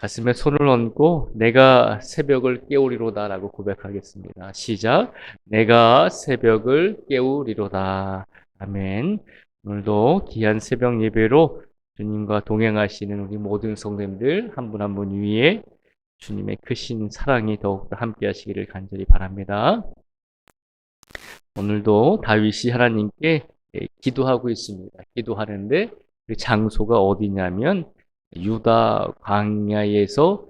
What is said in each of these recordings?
가슴에 손을 얹고 내가 새벽을 깨우리로다라고 고백하겠습니다. 시작. 내가 새벽을 깨우리로다. 아멘. 오늘도 귀한 새벽 예배로 주님과 동행하시는 우리 모든 성도님들 한 분 한분 위에 주님의 크신 사랑이 더욱더 함께 하시기를 간절히 바랍니다. 오늘도 다윗이 하나님께 예, 기도하고 있습니다. 기도하는데 그 장소가 어디냐면 유다 광야에서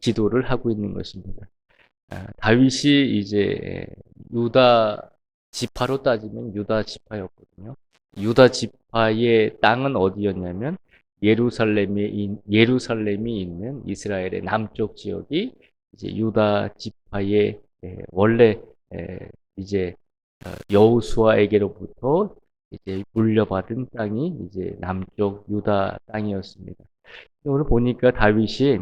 기도를 하고 있는 것입니다. 아, 다윗이 이제 유다 지파로 따지면 유다 지파였거든요. 유다 지파의 땅은 어디였냐면 예루살렘이 예루살렘이 있는 이스라엘의 남쪽 지역이 이제 유다 지파의 원래 이제 어, 여호수아에게로부터 이제 물려받은 땅이 이제 남쪽 유다 땅이었습니다. 오늘 보니까 다윗이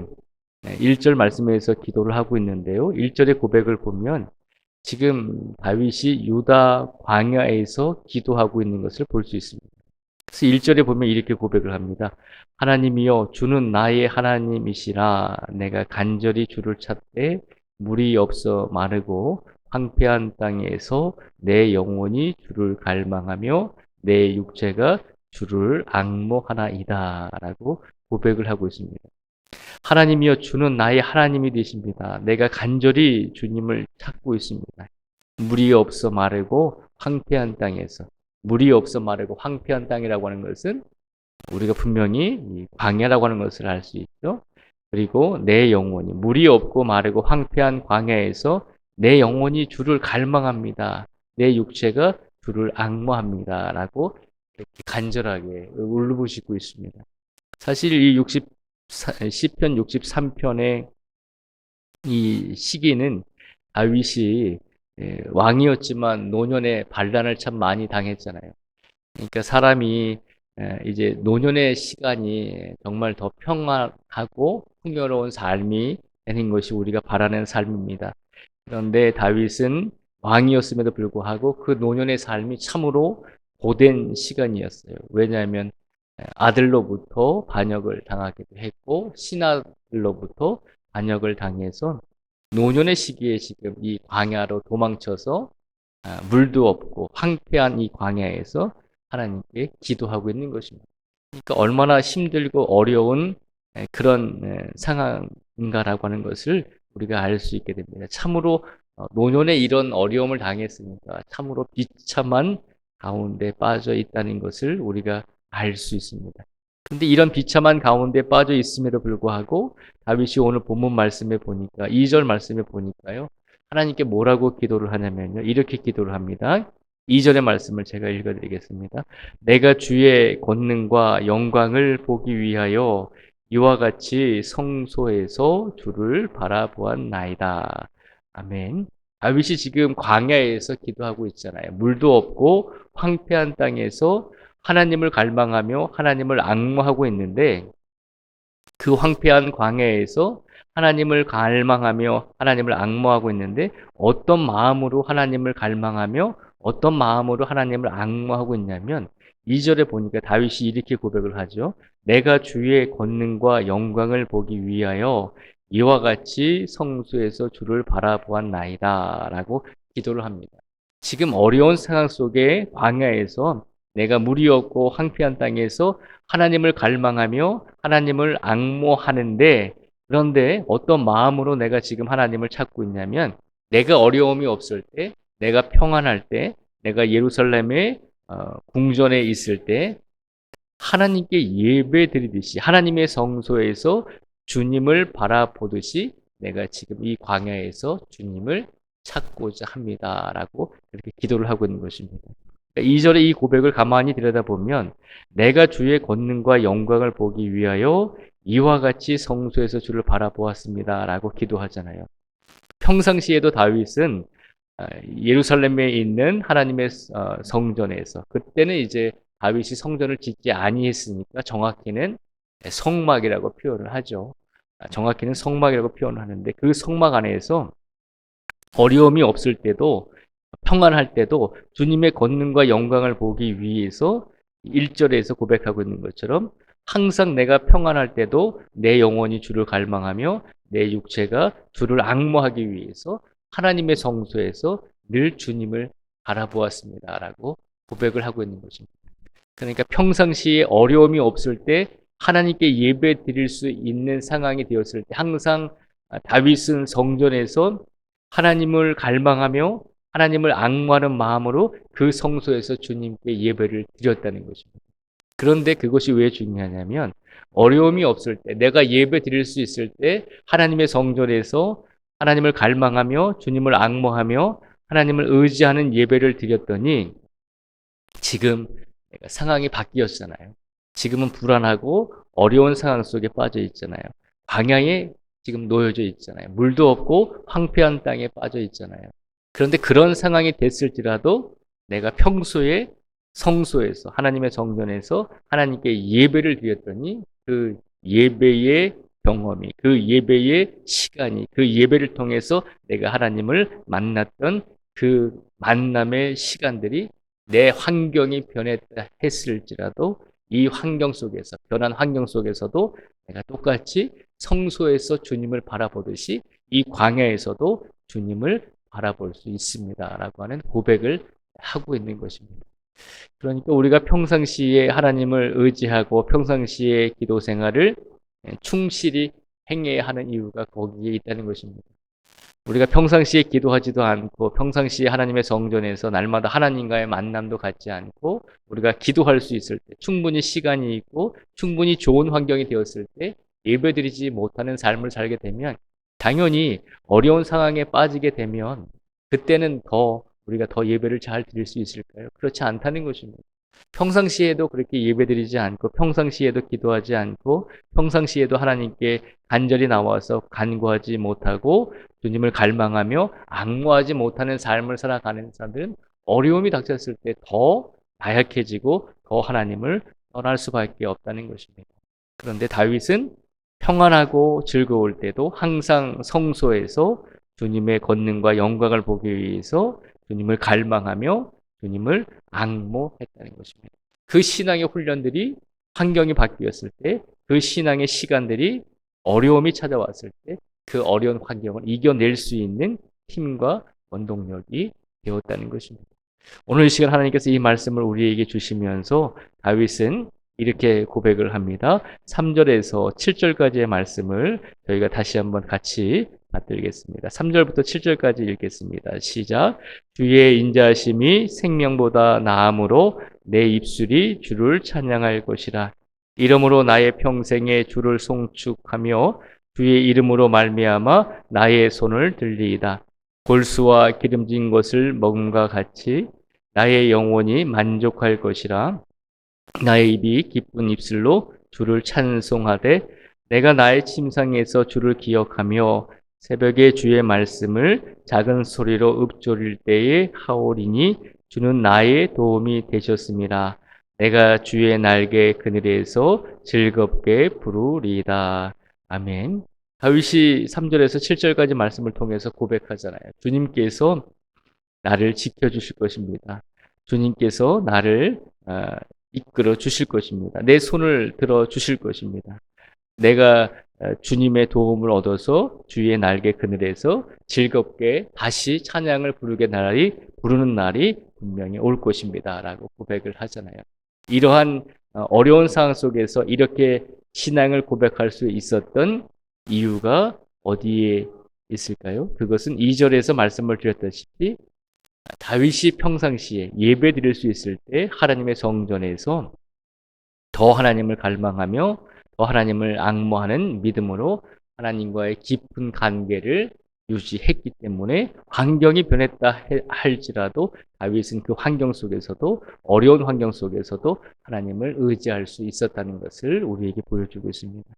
1절 말씀에서 기도를 하고 있는데요. 1절의 고백을 보면 지금 다윗이 유다 광야에서 기도하고 있는 것을 볼 수 있습니다. 그래서 1절에 보면 이렇게 고백을 합니다. 하나님이여 주는 나의 하나님이시라 내가 간절히 주를 찾되 물이 없어 마르고 황폐한 땅에서 내 영혼이 주를 갈망하며 내 육체가 주를 악모하나이다 라고 고백을 하고 있습니다. 하나님이여 주는 나의 하나님이 되십니다. 내가 간절히 주님을 찾고 있습니다. 물이 없어 마르고 황폐한 땅에서 물이 없어 마르고 황폐한 땅이라고 하는 것은 우리가 분명히 광야라고 하는 것을 알 수 있죠. 그리고 내 영혼이 물이 없고 마르고 황폐한 광야에서 내 영혼이 주를 갈망합니다. 내 육체가 주를 악모합니다. 라고 간절하게 울부짖고 있습니다. 사실 이 60, 시편 63편의 이 시기는 다윗이 예, 왕이었지만 노년의 반란을 참 많이 당했잖아요. 그러니까 사람이 예, 이제 노년의 시간이 정말 더 평안하고 풍요로운 삶이 되는 것이 우리가 바라는 삶입니다. 그런데 다윗은 왕이었음에도 불구하고 그 노년의 삶이 참으로 고된 시간이었어요. 왜냐하면 아들로부터 반역을 당하기도 했고 신하들로부터 반역을 당해서 노년의 시기에 지금 이 광야로 도망쳐서 아, 물도 없고 황폐한 이 광야에서 하나님께 기도하고 있는 것입니다. 그러니까 얼마나 힘들고 어려운 그런 상황인가라고 하는 것을 우리가 알 수 있게 됩니다. 참으로 어, 노년에 이런 어려움을 당했으니까 참으로 비참한 가운데 빠져 있다는 것을 우리가 알 수 있습니다. 근데 이런 비참한 가운데 빠져 있음에도 불구하고 다윗이 오늘 본문 말씀에 보니까 2절 말씀에 보니까요. 하나님께 뭐라고 기도를 하냐면요. 이렇게 기도를 합니다. 2절의 말씀을 제가 읽어 드리겠습니다. 내가 주의 권능과 영광을 보기 위하여 이와 같이 성소에서 주를 바라보았나이다. 아멘. 다윗이 지금 광야에서 기도하고 있잖아요. 물도 없고 황폐한 땅에서 하나님을 갈망하며 하나님을 악무하고 있는데 그 황폐한 광야에서 하나님을 갈망하며 하나님을 악무하고 있는데 어떤 마음으로 하나님을 갈망하며 어떤 마음으로 하나님을 악무하고 있냐면 2절에 보니까 다윗이 이렇게 고백을 하죠. 내가 주의 권능과 영광을 보기 위하여 이와 같이 성수에서 주를 바라보았나이다 라고 기도를 합니다. 지금 어려운 상황 속에 광야에서 내가 물이 없고 황폐한 땅에서 하나님을 갈망하며 하나님을 악모하는데 그런데 어떤 마음으로 내가 지금 하나님을 찾고 있냐면 내가 어려움이 없을 때 내가 평안할 때 내가 예루살렘의 어, 궁전에 있을 때 하나님께 예배 드리듯이 하나님의 성소에서 주님을 바라보듯이 내가 지금 이 광야에서 주님을 찾고자 합니다라고 그렇게 기도를 하고 있는 것입니다. 2절의 그러니까 이 고백을 가만히 들여다보면 내가 주의 권능과 영광을 보기 위하여 이와 같이 성소에서 주를 바라보았습니다 라고 기도하잖아요. 평상시에도 다윗은 아, 예루살렘에 있는 하나님의 어, 성전에서 그때는 이제 다윗이 성전을 짓지 아니했으니까 정확히는 성막이라고 표현을 하죠. 아, 정확히는 성막이라고 표현을 하는데 그 성막 안에서 어려움이 없을 때도 평안할 때도 주님의 권능과 영광을 보기 위해서 1절에서 고백하고 있는 것처럼 항상 내가 평안할 때도 내 영혼이 주를 갈망하며 내 육체가 주를 악모하기 위해서 하나님의 성소에서 늘 주님을 바라보았습니다 라고 고백을 하고 있는 것입니다. 그러니까 평상시에 어려움이 없을 때 하나님께 예배 드릴 수 있는 상황이 되었을 때 항상 다윗은 성전에서 하나님을 갈망하며 하나님을 악무하는 마음으로 그 성소에서 주님께 예배를 드렸다는 것입니다. 그런데 그것이 왜 중요하냐면 어려움이 없을 때 내가 예배 드릴 수 있을 때 하나님의 성전에서 하나님을 갈망하며 주님을 악모하며 하나님을 의지하는 예배를 드렸더니 지금 상황이 바뀌었잖아요. 지금은 불안하고 어려운 상황 속에 빠져 있잖아요. 광야에 지금 놓여져 있잖아요. 물도 없고 황폐한 땅에 빠져 있잖아요. 그런데 그런 상황이 됐을지라도 내가 평소에 성소에서 하나님의 성전에서 하나님께 예배를 드렸더니 그 예배의 경험이 그 예배의 시간이 그 예배를 통해서 내가 하나님을 만났던 그 만남의 시간들이 내 환경이 변했다 했을지라도 이 환경 속에서 변한 환경 속에서도 내가 똑같이 성소에서 주님을 바라보듯이 이 광야에서도 주님을 바라볼 수 있습니다 라고 하는 고백을 하고 있는 것입니다. 그러니까 우리가 평상시에 하나님을 의지하고 평상시에 기도 생활을 충실히 행해야 하는 이유가 거기에 있다는 것입니다. 우리가 평상시에 기도하지도 않고 평상시에 하나님의 성전에서 날마다 하나님과의 만남도 갖지 않고 우리가 기도할 수 있을 때 충분히 시간이 있고 충분히 좋은 환경이 되었을 때 예배드리지 못하는 삶을 살게 되면 당연히 어려운 상황에 빠지게 되면 그때는 더 우리가 더 예배를 잘 드릴 수 있을까요? 그렇지 않다는 것입니다. 평상시에도 그렇게 예배드리지 않고 평상시에도 기도하지 않고 평상시에도 하나님께 간절히 나와서 간구하지 못하고 주님을 갈망하며 악모하지 못하는 삶을 살아가는 사람들은 어려움이 닥쳤을 때 더 나약해지고 더 하나님을 떠날 수밖에 없다는 것입니다. 그런데 다윗은 평안하고 즐거울 때도 항상 성소에서 주님의 권능과 영광을 보기 위해서 주님을 갈망하며 주님을 악모했다는 것입니다. 그 신앙의 훈련들이 환경이 바뀌었을 때, 그 신앙의 시간들이 어려움이 찾아왔을 때, 그 어려운 환경을 이겨낼 수 있는 힘과 원동력이 되었다는 것입니다. 오늘 이 시간 하나님께서 이 말씀을 우리에게 주시면서 다윗은 이렇게 고백을 합니다. 3절에서 7절까지의 말씀을 저희가 다시 한번 같이 받들겠습니다. 3절부터 7절까지 읽겠습니다. 시작. 주의 인자심이 생명보다 나음으로 내 입술이 주를 찬양할 것이라. 이름으로 나의 평생에 주를 송축하며 주의 이름으로 말미암아 나의 손을 들리이다. 골수와 기름진 것을 먹음과 같이 나의 영혼이 만족할 것이라. 나의 입이 기쁜 입술로 주를 찬송하되 내가 나의 침상에서 주를 기억하며 새벽에 주의 말씀을 작은 소리로 읊조릴 때에 하오리니 주는 나의 도움이 되셨습니다. 내가 주의 날개 그늘에서 즐겁게 부르리이다. 아멘. 다윗이 3절에서 7절까지 말씀을 통해서 고백하잖아요. 주님께서 나를 지켜주실 것입니다. 주님께서 나를 아, 이끌어 주실 것입니다. 내 손을 들어 주실 것입니다. 내가 어, 주님의 도움을 얻어서 주의 날개 그늘에서 즐겁게 다시 찬양을 부르게 날이 부르는 날이 분명히 올 것입니다라고 고백을 하잖아요. 이러한 어, 어려운 상황 속에서 이렇게 신앙을 고백할 수 있었던 이유가 어디에 있을까요? 그것은 2절에서 말씀을 드렸다시피 다윗이 평상시에 예배 드릴 수 있을 때 하나님의 성전에서 더 하나님을 갈망하며 또 하나님을 악모하는 믿음으로 하나님과의 깊은 관계를 유지했기 때문에 환경이 변했다 할지라도 다윗은 그 환경 속에서도 어려운 환경 속에서도 하나님을 의지할 수 있었다는 것을 우리에게 보여주고 있습니다.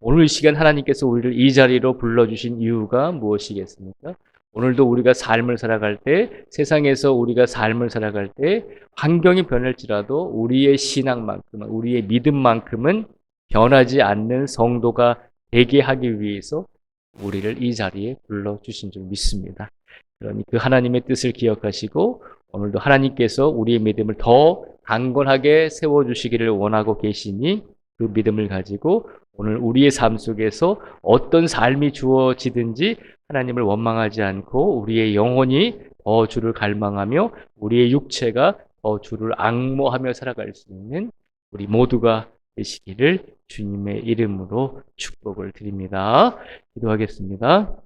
오늘 이 시간 하나님께서 우리를 이 자리로 불러주신 이유가 무엇이겠습니까? 오늘도 우리가 삶을 살아갈 때 세상에서 우리가 삶을 살아갈 때 환경이 변할지라도 우리의 신앙만큼은 우리의 믿음만큼은 변하지 않는 성도가 되게 하기 위해서 우리를 이 자리에 불러주신 줄 믿습니다. 그러니 그 하나님의 뜻을 기억하시고 오늘도 하나님께서 우리의 믿음을 더 강건하게 세워주시기를 원하고 계시니 그 믿음을 가지고 오늘 우리의 삶 속에서 어떤 삶이 주어지든지 하나님을 원망하지 않고 우리의 영혼이 더 주를 갈망하며 우리의 육체가 더 주를 앙모하며 살아갈 수 있는 우리 모두가 되시기를 주님의 이름으로 축복을 드립니다. 기도하겠습니다.